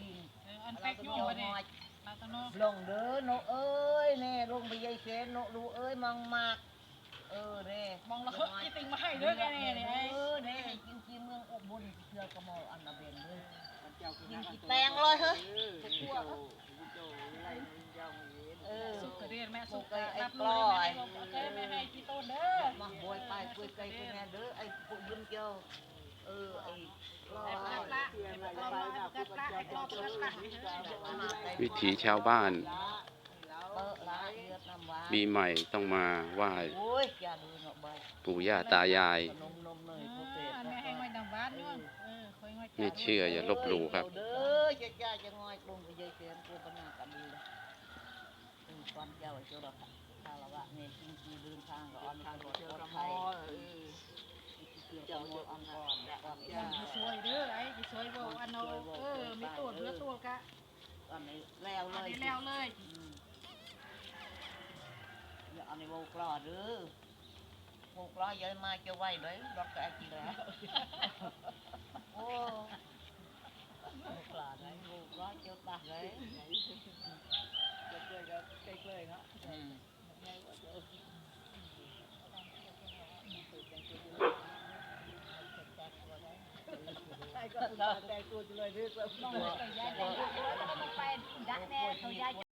ยิงเอออันเป็กยุ่งไปดิมาตะโนลงเด้อโนเอ้ยแน่ลงไปยายเสนโนดูเอ้ยมังมากเออแน่มองแล้วกี่ติงมาให้เด้อแกนี่นี่ไอ้เออแน่จริงๆเมืองอุบลเชื่อกระหมออันนาเบนเลยยิงกี่แตงเลยเฮ้ยเออสุกกระเดียนแม่สุกไอ้ไอ้รับกล้มืออไอ้แม่โอเคแม่ให้กี่ต้นเด้อมาบอยไปคุยไกลคุยแม่เด้อไอ้ปุ๊ยืมเจ้า เออไอ้กล้อไอ้ปลักละไอ้ปลักละกัดละรอบกัดละวิถีชาวบ้าน ปีใหม่ต้องมาไหว้ปู่ย่าตายาย ไม่เชื่ออย่าลบหลู่ครับ ความเจ้าเจ้าดอกถ้าละวะเนี่ยจริงจริงเดินทางก็ออนทางก็ปลอดภัยเจ้าหมดอันก่อนก่อน อย่าสวยเด้อไอ้จะสวยบ่อัน เอาเออมีตัวเรือตัวกะอันนี้แล้วเลอันยนี้แล้วเลยอืมอย่าอันนี้โวกลอเด้อโวกลอเยอะมาจะไหวเลยดอกกระจีแล้วโอ้โวกลอเลยโวกลอเจ้าตาเลยอืมน้องเลยก็ย้ายไปย้ายไปดักแน่เขาย้า ย